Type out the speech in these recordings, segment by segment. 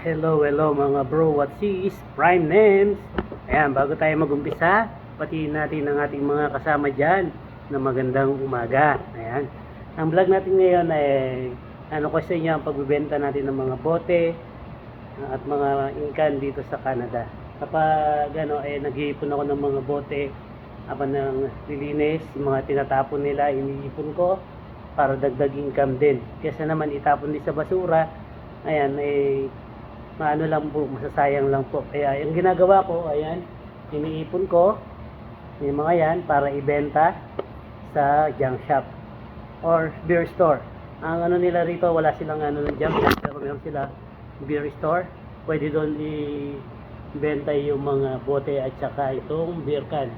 Hello, hello mga bro. What's is Prime Names? Ayan, bago tayo magumpisa, patiin natin ang ating mga kasama dyan na magandang umaga. Ayan. Ang vlog natin ngayon ay ano ko sa inyo ang pagbebenta natin ng mga bote at mga inkan dito sa Canada. Kapag ano, eh, nag-iipon ako ng mga bote habang ng lilinis, mga tinatapon nila, iniipon ko para dagdag income din. Kesa naman itapon din sa basura, ayan, eh, maano lang po, masasayang lang po. Kaya yung ginagawa ko, ayan, iniipon ko, yung mga yan, para ibenta sa junk shop or beer store. Ang ano nila rito, wala silang ano ng junk shop, pero meron sila beer store. Pwede doon i-benta yung mga bote at saka itong beer can.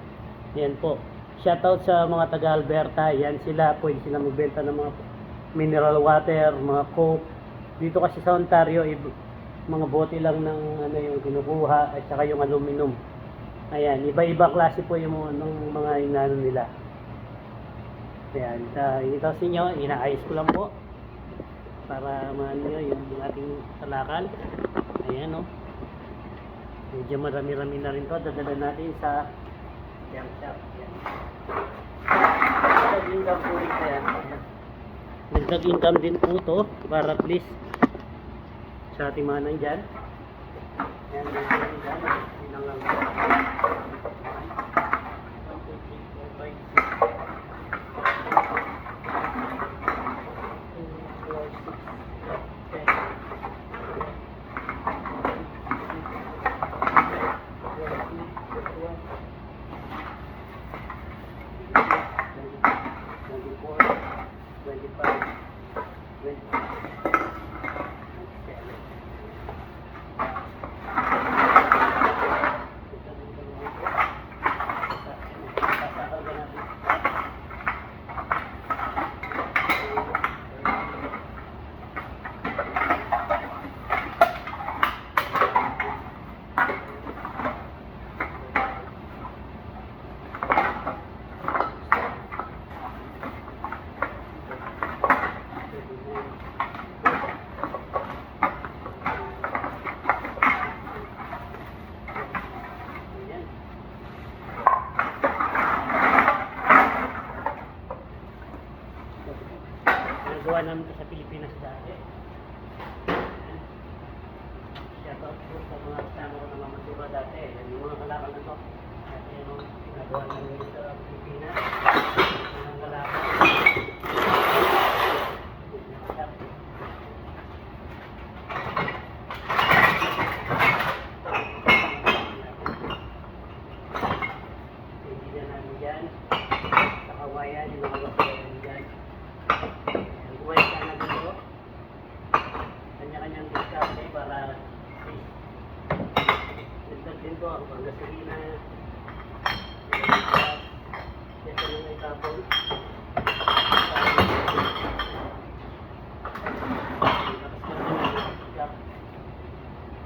Yan po. Shoutout sa mga taga Alberta. Yan sila. Pwede sila magbenta ng mga mineral water, mga coke. Dito kasi sa Ontario, mga bote lang ng ano yung kinukuha at saka yung aluminum. Ayan, iba-iba klase po yung ng mga inano nila. Ayan, uh, ito sa inyo, inaayos ko lang po para maano yung ating talakal. Ayan, no. Medyo marami-rami na rin to. Dadala natin sa junk shop. Ayan. Dagdag income po rin yan. Ayan. Dagdag income din po to para please sa ating mga nandyan. Ayan, nandyan dyan. Yun ang lang. One, two, three, four, five, six. Two, four, six, ten. Twenty-one. Twenty-four, twenty-five, twenty-six, twenty-seven. Ayan. Nagawa namin ito sa Pilipinas dati. Shoutout po sa mga kasama ko na mamasura dati. Yan Yung mga kalakal na to. At yan ang ginagawa namin sa Pilipinas. Yan ang kalakal. Kaibigan namin dyan. Sa kawayan, yung mga kapatid namin dyan. Ayan, Buhay ka na dito. Kanya-kanyang diskarte para safe. Dagdag din po ang panggasolina. Ito na may tapon.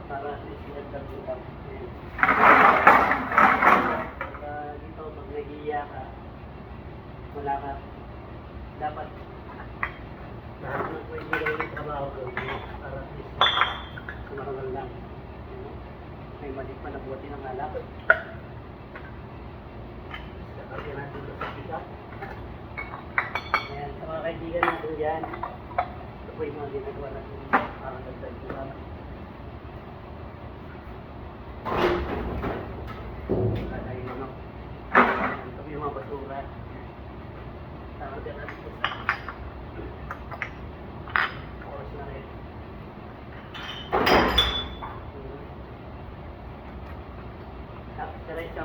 Para at least dagdag din kami. Pagka dito, pag nahihiya ka, wala ka, dapat lahat ng pwede gawin yung trabaho ko para at least kumarangal lang. Ano? May mali pa na buwati ng alak. Sakapin natin ito sa pick Ayan, sa mga kaibigan natin dyan, ito po yung mga ginagawa natin para dagdag ko lang. Kaya yung ano, ito yung mga basura. Tama din natin ito sa oras na rin. Tapos diretso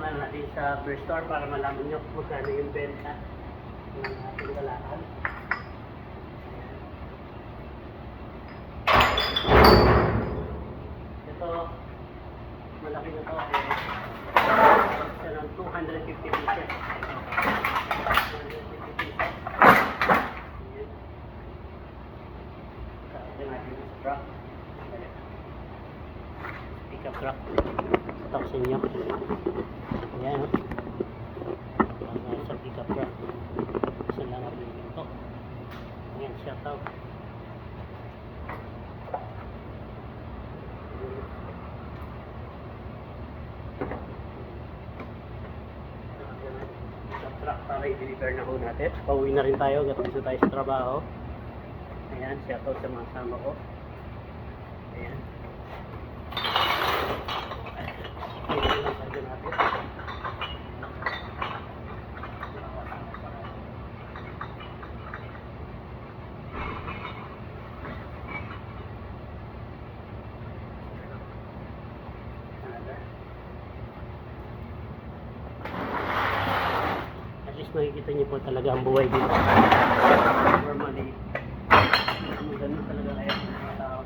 na natin sa first store para malaman nyo kung magkano yung benta ng ating kalakal. pickup truck. Tapos inyo. Ayan oh. o pag sa pickup truck. Sa lang ang pinto ayan shout out. Truck para i-deliver na ho natin. Pauwi na rin tayo. Gatapos na tayo sa trabaho. Ayan shout out sa mga sama ko. Makikita niyo po talaga ang buhay dito. Normally, ano ganun talaga kaya ang mga tao.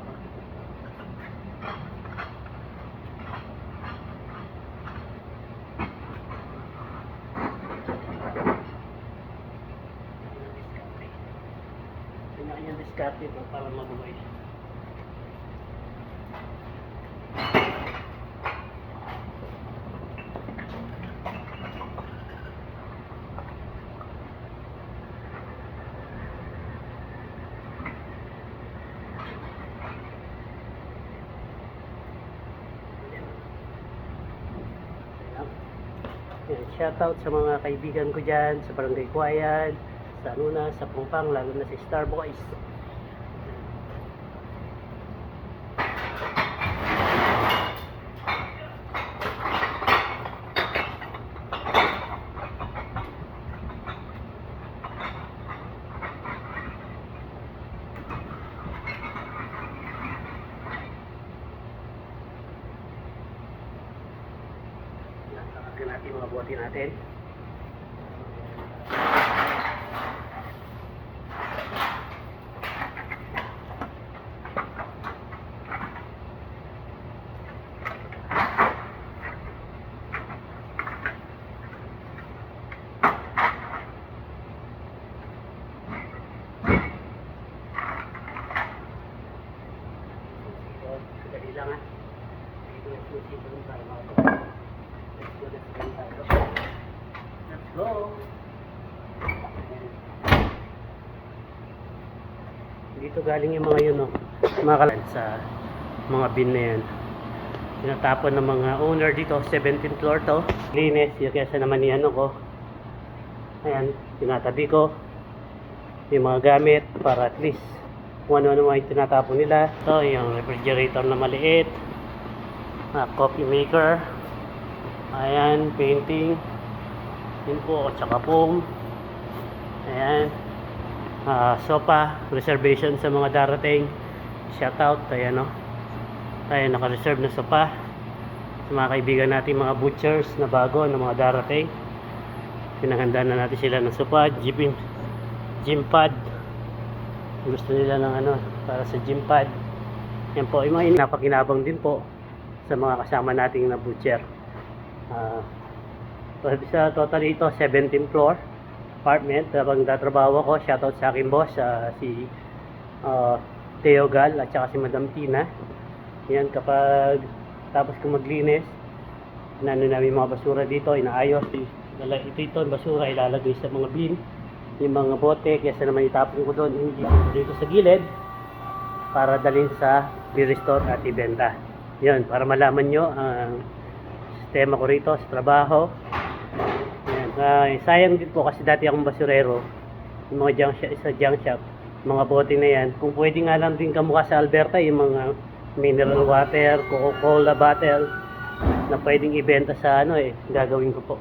Kanya-kanyang diskarte po para mabuhay siya. Yan, shoutout sa mga kaibigan ko dyan, sa Barangay Kuayan, sa Anuna, sa Pungpang, lalo na si Star Boys. Yan, tawagin natin mga bote natin. Dali lang ha. Dito yung susi ko rin para makapag- Let's go, let's go tayo. Let's go! Dito galing yung mga yun, no? Mga kalan sa mga bin na yan. Tinatapon ng mga owner dito, 17th floor to. Linis, yung kesa naman ni ano ko. Ayan, tinatabi ko yung mga gamit para at least kung ano-ano mga tinatapon nila. Ito, yung refrigerator na maliit. Ah, coffee maker. Ayan, painting. Yun po, tsaka foam. Ayan. Ah, sopa, reservation sa mga darating. Shoutout, ayan no. Tayo naka-reserve na sopa. Sa mga kaibigan natin, mga butchers na bago, na mga darating. Pinaganda na natin sila ng sopa, gym, gym pad. Gusto nila ng ano, para sa gym pad. Yan po, yung mga in- napakinabang din po sa mga kasama nating na butcher. So, sa total ito, 17 floor apartment. Habang tatrabaho ko, shoutout sa aking boss, ah, si ah, Theo Gal at saka si Madam Tina. Yan, kapag tapos ko maglinis, nano namin mga basura dito, inaayos. Ito ito, basura, ilalagay sa mga bin. Yung mga bote, kesa naman itapon ko doon, hindi dito sa gilid para dalhin sa i-restore at ibenta. Yan, para malaman nyo ang sistema ko rito sa trabaho. Ah, sayang din po kasi dati akong basurero. Yung mga junk shop, sa junk shop, mga bote na yan. Kung pwede nga lang din kamukha sa Alberta, yung mga mineral water, Coca-Cola bottle, na pwedeng ibenta sa ano eh, gagawin ko po.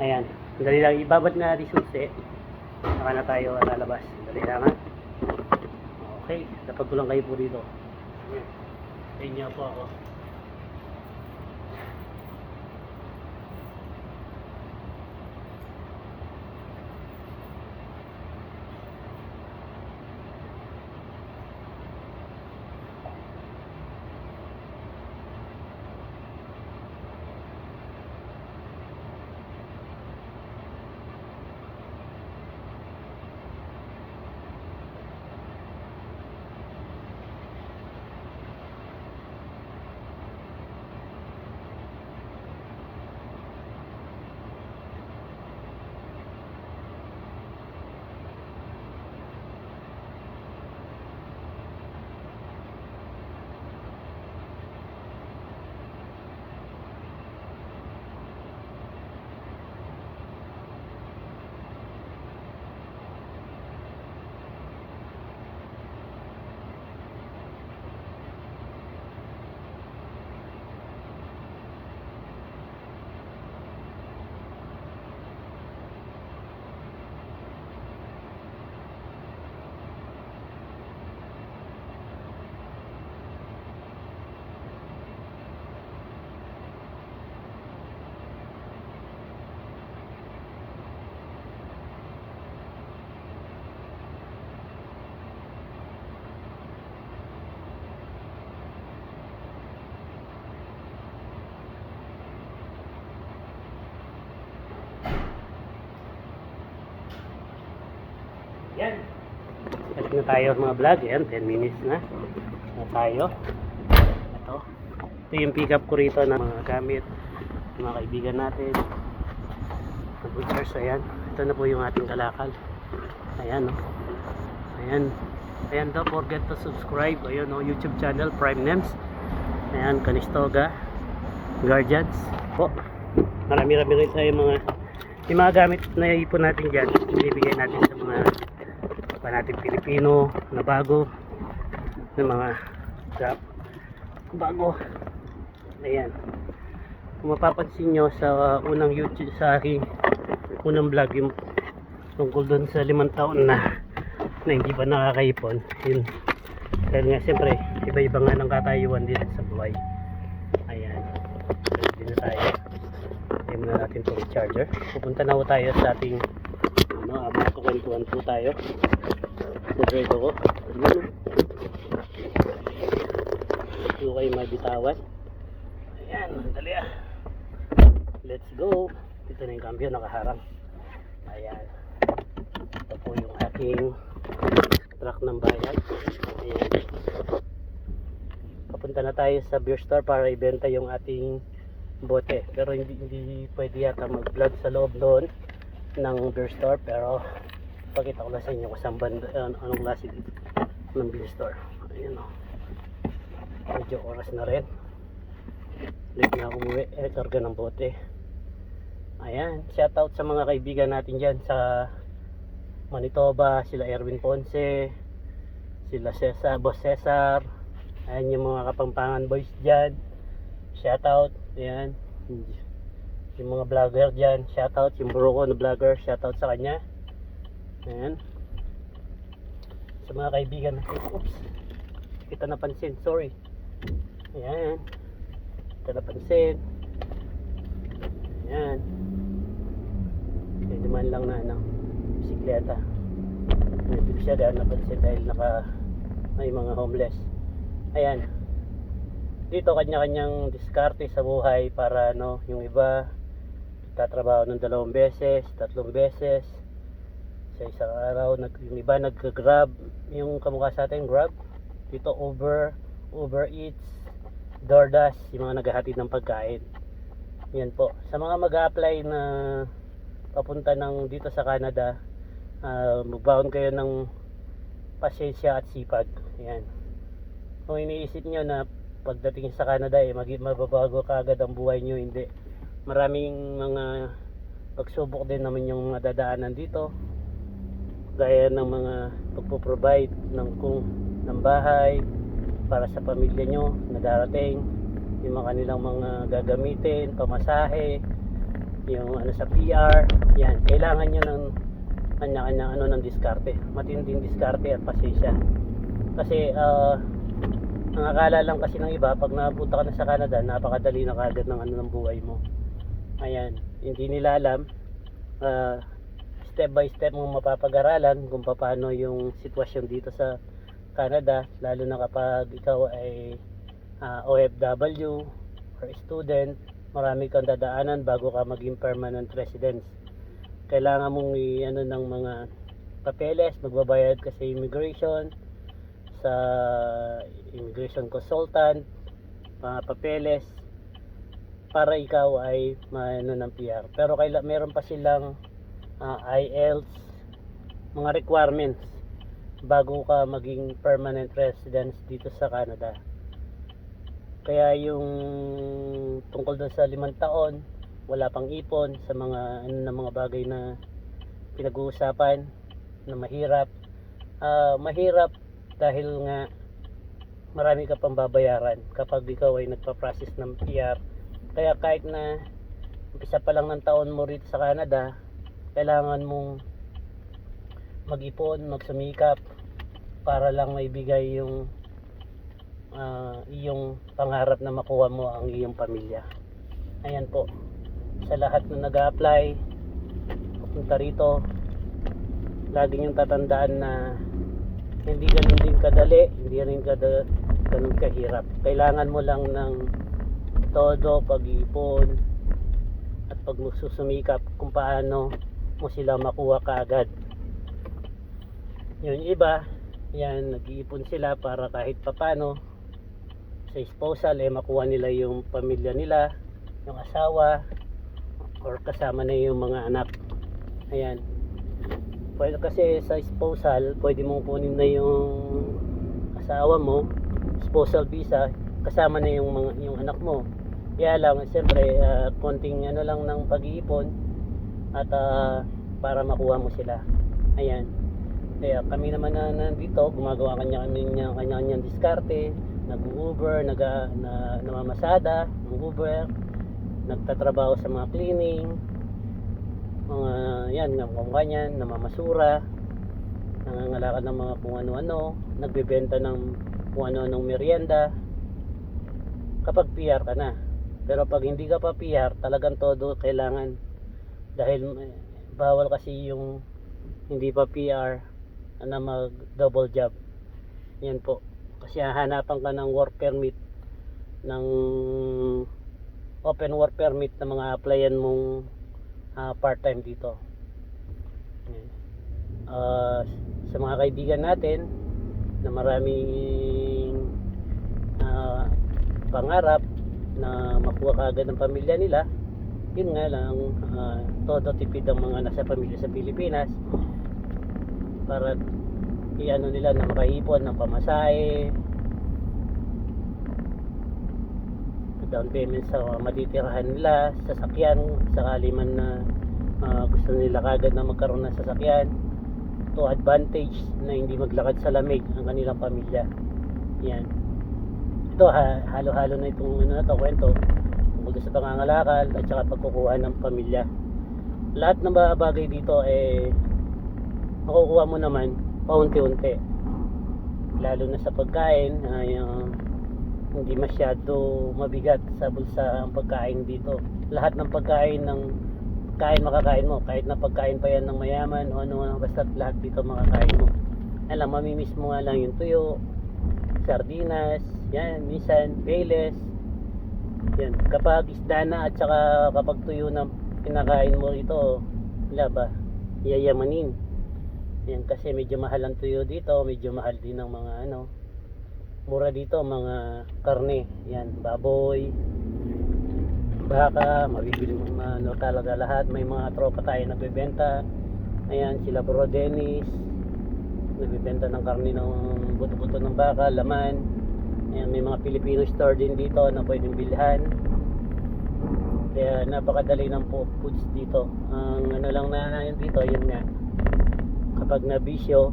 Ayan. Dali lang, ibabat na natin susi. Saka na tayo lalabas. Dali lang ha. Okay, dapat ko lang kayo po dito. Ayan. Inyo po ako. Start na tayo mga vlog. Ayan, 10 minutes na. Na tayo. Ito. Ito yung pick up ko rito ng mga gamit. Mga kaibigan natin. Butchers, ayan. Ito na po yung ating kalakal. Ayan, no. Ayan. Ayan, don't forget to subscribe. Ayun, no, YouTube channel, Prime Names. Ayan, Kanistoga. Guardians. Po. Marami-rami rin tayo mga yung mga gamit na ipon natin dyan, ibibigay natin sa mga pa natin Pilipino na bago ng mga gap bago. Ayan. Kung mapapansin nyo sa unang YouTube sa aking unang vlog yung tungkol doon sa limang taon na na hindi pa nakakaipon. Yun. Dahil nga siyempre iba-iba nga ng katayuan din sa buhay. Ayan. Ready na tayo. Time na natin itong charger. Pupunta na tayo sa ating ano, uh, magkukwentuhan po tayo. Moderator ko. Ayun. Hindi ko kayo mabitawan. Ayan, dali ah. Let's go. Dito na yung cambio, nakaharang. Ayan. Ito po yung aking truck ng bayan. Ayan. Papunta na tayo sa beer store para ibenta yung ating bote pero hindi hindi pwede yata mag-vlog sa loob doon ng beer store pero pakita ko lang sa inyo kung saan banda, an- anong klase ng beer store. Ayun o medyo oras na rin. Late na umuwi. Eh karga ng bote. Ayan shout out sa mga kaibigan natin dyan sa Manitoba sila Erwin Ponce sila Cesar Boss Cesar. Ayan yung mga kapampangan boys dyan. Shout out Ayan. Yung mga vlogger dyan, shoutout. Yung bro ko na vlogger, shoutout sa kanya. Ayan. Sa mga kaibigan. Oops. Kita napansin. Sorry. Ayan. Kita napansin. Ayan. Hindi man lang na ano, bisikleta. Hindi siya dahil napansin dahil naka may mga homeless. Ayan dito kanya-kanyang diskarte sa buhay para no, yung iba tatrabaho ng dalawang beses, tatlong beses. Sa isang araw, nag, yung iba nag-grab. Yung kamukha sa atin, grab. Dito Uber, Uber Eats DoorDash, yung mga naghahatid ng pagkain. Yan po, sa mga mag-apply na papunta ng dito sa Canada uh, magbaon kayo ng pasensya at sipag. Yan. Kung iniisip nyo na pagdating sa Canada eh mag mababago kaagad ang buhay nyo hindi maraming mga pagsubok din naman yung mga dadaanan dito. Gaya ng mga pagpo-provide ng kung ng bahay para sa pamilya nyo na darating. Yung mga kanilang mga gagamitin pamasahe yung ano sa PR yan kailangan nyo ng kanya-kanya ano ng diskarte. Matinding diskarte at pasensya. Kasi uh, ang akala lang kasi ng iba, pag napunta ka na sa Canada, napakadali na kagad ng ano ng buhay mo. Ayan, hindi nila alam, uh, step by step mo mapapag-aralan kung paano yung sitwasyon dito sa Canada, lalo na kapag ikaw ay uh, OFW or student, marami kang dadaanan bago ka maging permanent residence. Kailangan mong i-ano ng mga papeles, magbabayad ka sa immigration, sa immigration consultant, mga papeles para ikaw ay maano ng PR. Pero kaila meron pa silang uh, IELTS mga requirements bago ka maging permanent residence dito sa Canada. Kaya yung tungkol doon sa limang taon, wala pang ipon sa mga ano na mga bagay na pinag-uusapan na mahirap. Uh, mahirap dahil nga marami ka pang babayaran kapag ikaw ay nagpa-process ng PR kaya kahit na umpisa pa lang ng taon mo rito sa Canada kailangan mong mag-ipon, magsumikap para lang maibigay yung uh, iyong pangarap na makuha mo ang iyong pamilya. Ayan po. Sa lahat na nag apply punta rito lagi niyong tatandaan na hindi ganun din kadali hindi rin kada, ganun kahirap. Kailangan mo lang ng todo pag-ipon at pag magsusumikap kung paano mo sila makuha kaagad. Yung iba yan nag-iipon sila para kahit papano sa spousal eh makuha nila yung pamilya nila yung asawa or kasama na yung mga anak. Ayan. Pwede kasi sa spousal pwede mong kunin na yung asawa mo spousal visa kasama na yung mga yung anak mo kaya lang siyempre ah, konting ano lang ng pag-iipon at ah, para makuha mo sila. Ayan. Kaya kami naman na nandito gumagawa kanya kami kanya kanyang diskarte nag-Uber nag na, namamasada ng Uber nagtatrabaho sa mga cleaning mga yan ng kung ganyan namamasura nangangalakad ng mga kung ano-ano nagbebenta ng kung ano-anong merienda. Kapag PR ka na pero pag hindi ka pa PR talagang todo kailangan. Dahil eh, bawal kasi yung hindi pa PR na mag double job. Yan po. Kasi hahanapan ka ng work permit ng open work permit na mga applyan mong ah, part-time dito. Ah, sa mga kaibigan natin na maraming ah, pangarap na makuha kaagad ng pamilya nila yun nga lang ah, todo tipid ang mga nasa pamilya sa Pilipinas para iano nila na makaipon ng pamasahe. Down payment sa matitirahan nila sasakyan sakali man na ah, gusto nila kagad na magkaroon ng sasakyan. To advantage na hindi maglakad sa lamig ang kanilang pamilya. Yan ito ha, halo-halo na itong ano na to kwento. Tungkol sa pangangalakal at saka pagkukuha ng pamilya. Lahat ng bagay dito eh makukuha mo naman paunti-unti. Lalo na sa pagkain ay ah, hindi masyado mabigat sa bulsa ang pagkain dito. Lahat ng pagkain ng kain makakain mo kahit na pagkain pa yan ng mayaman o ano ano basta lahat dito makakain mo. Alam mamimiss mo nga lang yung tuyo sardinas yan minsan payless yan kapag isda na at saka kapag tuyo na kinakain mo ito wala ba? Yayamanin. Yan kasi medyo mahal ang tuyo dito medyo mahal din ang mga ano mura dito mga karne. Yan baboy baka mabibili mo ano talaga lahat. May mga tropa tayo nagbebenta. Ayan sila bro Dennis. Nagbebenta ng karne ng buto-buto ng baka laman ayan may mga Filipino store din dito na pwedeng bilhan kaya napakadali ng foods dito ang ano lang na na yun dito yun nga kapag nabisyo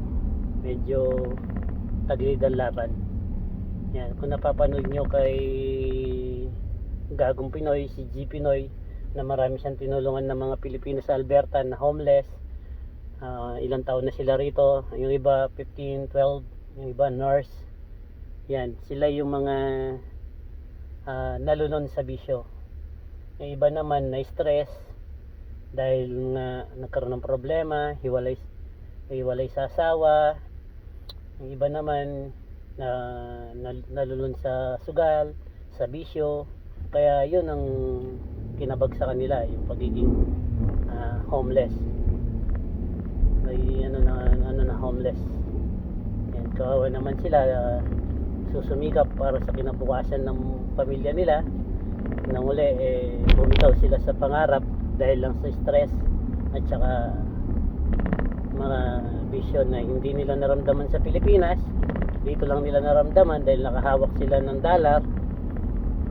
medyo tagilid ang laban yan, kung napapanood nyo kay Gagong Pinoy, si G Pinoy, na marami siyang tinulungan ng mga Pilipino sa Alberta na homeless. Ah, ilang taon na sila rito. Yung iba 15, 12, yung iba nurse. Yan, sila yung mga ah, nalulon sa bisyo. Yung iba naman na stress dahil nga nagkaroon ng problema, hiwalay hiwalay sa asawa. Yung iba naman na, na nalulun sa sugal, sa bisyo. Kaya yun ang kinabag sa kanila, yung pagiging ah, homeless. May ano na ano na homeless. Yan, kawawa naman sila ah, susumikap para sa kinabukasan ng pamilya nila. Nang uli eh bumitaw sila sa pangarap dahil lang sa stress at saka mga bisyo na hindi nila naramdaman sa Pilipinas. Dito lang nila naramdaman dahil nakahawak sila ng dollar.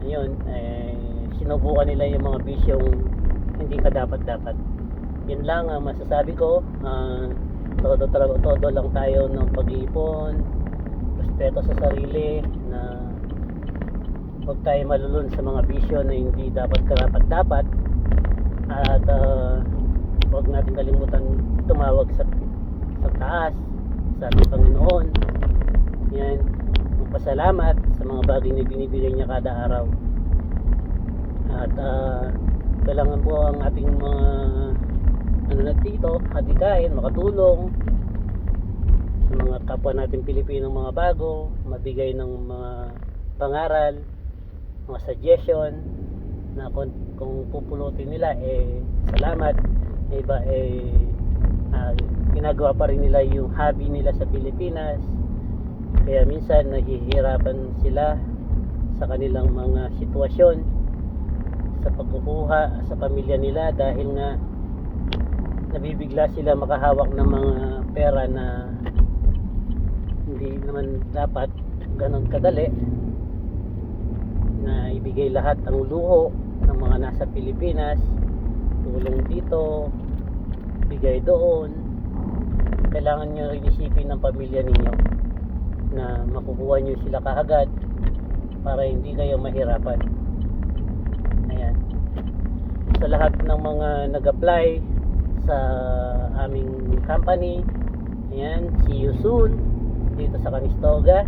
Ayun eh, sinubukan nila yung mga bisyong hindi ka dapat dapat. Yun lang ang masasabi ko. Ah, todo, todo, todo lang tayo ng pag-iipon respeto sa sarili na huwag tayo malulun sa mga bisyo na hindi dapat karapat dapat. At ah, huwag natin kalimutan tumawag sa sa taas sa ating Panginoon. Yan magpasalamat sa mga bagay na binibigay niya kada araw. At uh, kailangan po ang ating mga ano na dito hatikain, makatulong kapwa natin Pilipinong mga bago mabigay ng mga pangaral mga suggestion na kung, kung pupulutin nila eh salamat. Iba eh ah, ginagawa pa rin nila yung hobby nila sa Pilipinas. Kaya minsan nahihirapan sila sa kanilang mga sitwasyon sa pagkukuha sa pamilya nila dahil nga nabibigla sila makahawak ng mga pera na hindi naman dapat ganun kadali na ibigay lahat ang luho ng mga nasa Pilipinas tulong dito bigay doon. Kailangan nyo rin isipin ng pamilya ninyo na makukuha nyo sila kaagad para hindi kayo mahirapan. Ayan. Sa lahat ng mga nag-apply sa aming company ayan see you soon dito sa Canistoga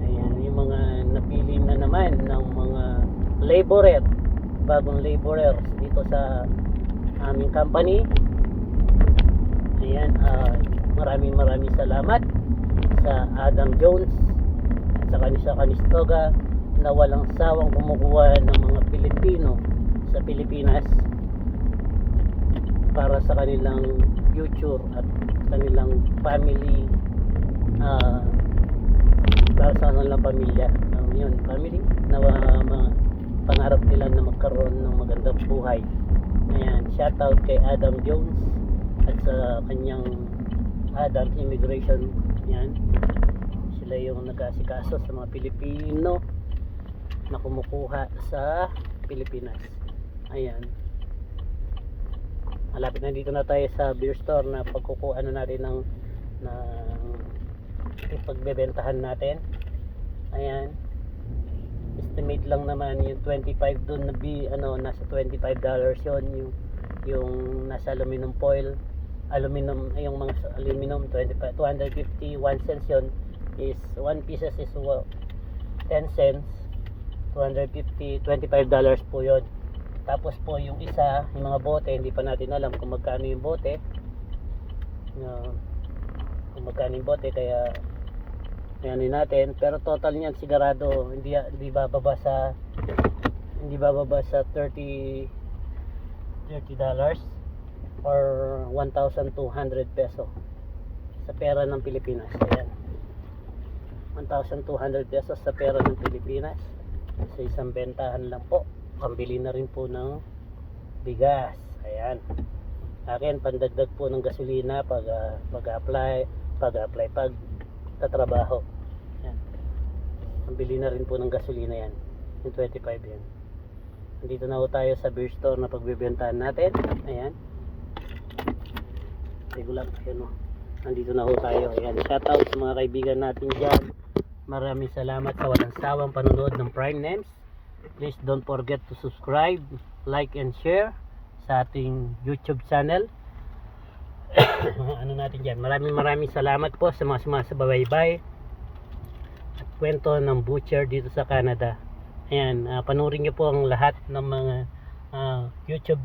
ayan yung mga napili na naman ng mga laborer bagong laborer dito sa aming company. Ayan ah, maraming maraming salamat sa Adam Jones sa kanisa Canistoga na walang sawang kumukuha ng mga Pilipino sa Pilipinas para sa kanilang future at kanilang family ah, para sa kanilang pamilya. Um, yun, family na uh, mga pangarap nila na magkaroon ng magandang buhay. Ayan, shout out kay Adam Jones at sa kanyang Adams Immigration. Yan sila yung nag-asikaso sa mga Pilipino na kumukuha sa Pilipinas. Ayan. Malapit na dito na tayo sa beer store na pagkukuha na natin ng ng ipagbebentahan natin. Ayan. Estimate lang naman yung 25 doon na bi ano nasa 25 dollars yon yung yung nasa aluminum foil. Aluminum yung mga aluminum 25 250 1 cents yun. Is 1 pieces is wa- 10 cents. 250 25 dollars po yon tapos po yung isa yung mga bote hindi pa natin alam kung magkano yung bote. Na kung magkano yung bote kaya yan natin. Pero total niyan sigurado hindi hindi bababa sa hindi bababa sa 30 30 dollars or 1,200 peso sa pera ng Pilipinas. Ayan. 1,200 pesos sa pera ng Pilipinas. Sa isang bentahan lang po. Pambili na rin po ng bigas. Ayan. Akin pandagdag po ng gasolina pag ah, pag-apply pag-apply pag tatrabaho. Yan. Pambili na rin po ng gasolina yan. Yung 25 yan. Nandito na po tayo sa beer store na pagbebentahan natin. Ayan. Regular ayan o. Nandito na po tayo. Ayan shout out sa mga kaibigan natin dyan. Maraming salamat sa walang sawang panonood ng Prime Names please don't forget to subscribe like and share sa ating YouTube channel ano natin dyan? Maraming maraming salamat po sa mga sumasabaybay at kwento ng butcher dito sa Canada. Ayan uh, panurin nyo po ang lahat ng mga ah, YouTube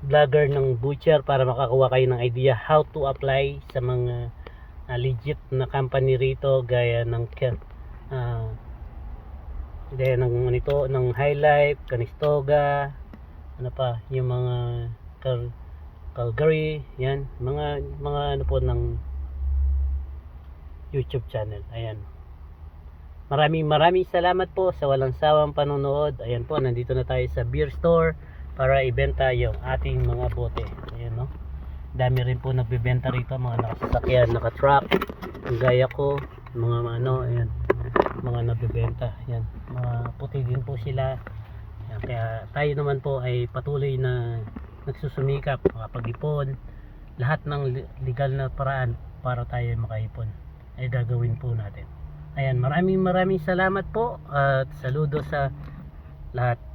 vlogger ng butcher para makakuha kayo ng idea how to apply sa mga ah, legit na company rito gaya ng ah, gaya ng nito ng High Life, Canistoga, ano pa, yung mga Cal Calgary, yan, mga mga ano po ng YouTube channel. Ayan. Maraming maraming salamat po sa walang sawang panonood. Ayan po, nandito na tayo sa beer store para ibenta yung ating mga bote. Ayan no. Dami rin po nagbebenta rito, mga nakasasakyan, naka-truck, gaya ko, mga ano, ayan, mga nagbebenta. Ayan, mga puti din po sila. Ayan, kaya tayo naman po ay patuloy na nagsusumikap, makapag-ipon, lahat ng legal na paraan para tayo makaipon ay gagawin po natin. Ayan, maraming maraming salamat po at saludo sa lahat.